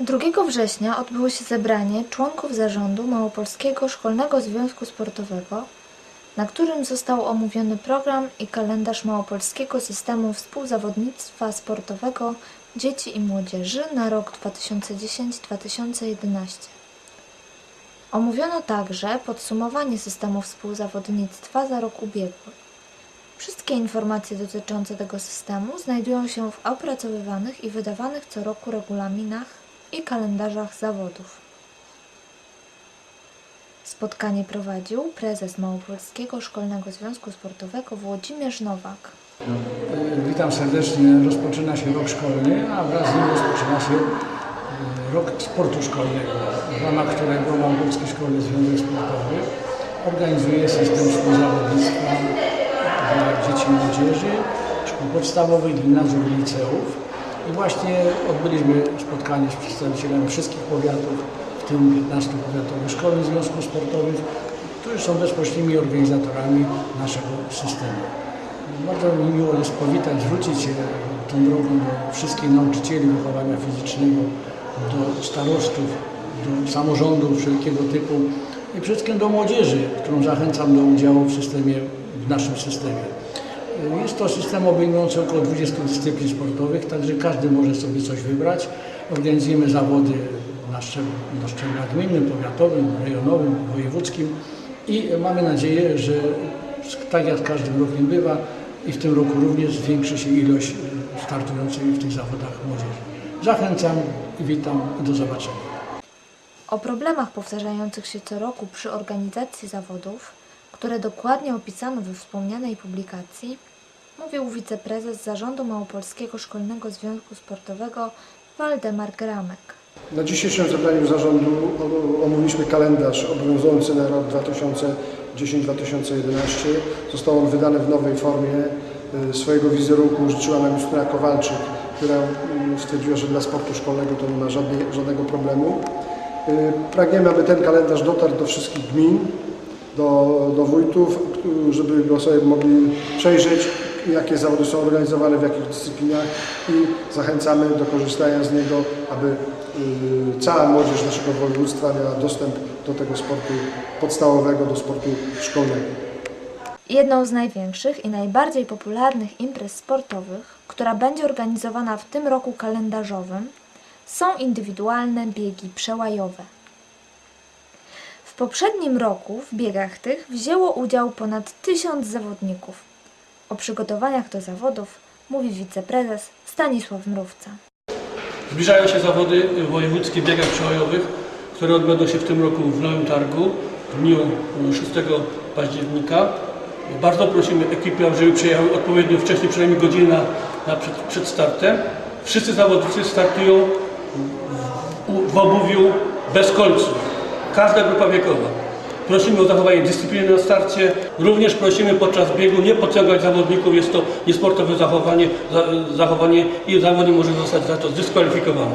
2 września odbyło się zebranie członków zarządu Małopolskiego Szkolnego Związku Sportowego, na którym został omówiony program i kalendarz Małopolskiego Systemu Współzawodnictwa Sportowego Dzieci i Młodzieży na rok 2010-2011. Omówiono także podsumowanie systemu współzawodnictwa za rok ubiegły. Wszystkie informacje dotyczące tego systemu znajdują się w opracowywanych i wydawanych co roku regulaminach i kalendarzach zawodów. Spotkanie prowadził prezes Małopolskiego Szkolnego Związku Sportowego Włodzimierz Nowak. Witam serdecznie. Rozpoczyna się rok szkolny, a wraz z nim rozpoczyna się e, rok sportu szkolnego, w ramach którego Małopolski Szkolny Związek Sportowy organizuje system współzawodnictwa dla dzieci i młodzieży, szkół podstawowych, gimnazjów i liceów. I właśnie odbyliśmy spotkanie z przedstawicielami wszystkich powiatów, w tym 15 powiatowych szkolnych związków sportowych, którzy są bezpośrednimi organizatorami naszego systemu. Bardzo mi miło jest powitać, zwrócić się tą drogą do wszystkich nauczycieli wychowania fizycznego, do starostów, do samorządów wszelkiego typu i przede wszystkim do młodzieży, którą zachęcam do udziału w systemie, w naszym systemie. Jest to system obejmujący około 20 dyscyplin sportowych, także każdy może sobie coś wybrać. Organizujemy zawody na, szczeb na szczeblach gminnym, powiatowym, rejonowym, wojewódzkim i mamy nadzieję, że tak jak każdym rokiem bywa i w tym roku również zwiększy się ilość startujących w tych zawodach młodzieży. Zachęcam i witam do zobaczenia. O problemach powtarzających się co roku przy organizacji zawodów, które dokładnie opisano we wspomnianej publikacji, mówił wiceprezes Zarządu Małopolskiego Szkolnego Związku Sportowego Waldemar Gramek. Na dzisiejszym zebraniu zarządu omówiliśmy kalendarz obowiązujący na rok 2010-2011. Został on wydany w nowej formie. Y, Swojego wizerunku użyczyła nam Justyna Kowalczyk, która mm, stwierdziła, że dla sportu szkolnego to nie ma żadnej, żadnego problemu. Y, Pragniemy, aby ten kalendarz dotarł do wszystkich gmin, do, do wójtów, żeby go sobie mogli przejrzeć, jakie zawody są organizowane, w jakich dyscyplinach i zachęcamy do korzystania z niego, aby y, cała młodzież naszego województwa miała dostęp do tego sportu podstawowego, do sportu szkolnego. Jedną z największych i najbardziej popularnych imprez sportowych, która będzie organizowana w tym roku kalendarzowym, są indywidualne biegi przełajowe. Poprzednim roku w biegach tych wzięło udział ponad tysiąc zawodników. O przygotowaniach do zawodów mówi wiceprezes Stanisław Mrówca. Zbliżają się zawody w biegach przełajowych, które odbędą się w tym roku w Nowym Targu w dniu 6 października. Bardzo prosimy ekipę, żeby przyjechały odpowiednio wcześniej, przynajmniej godzinę na przed, przed startem. Wszyscy zawodnicy startują w, w obuwiu bez kolców. Każda grupa wiekowa. Prosimy o zachowanie dyscypliny na starcie. Również prosimy podczas biegu nie podciągać zawodników. Jest to niesportowe zachowanie, za, zachowanie i zawodnik może zostać za to zdyskwalifikowany.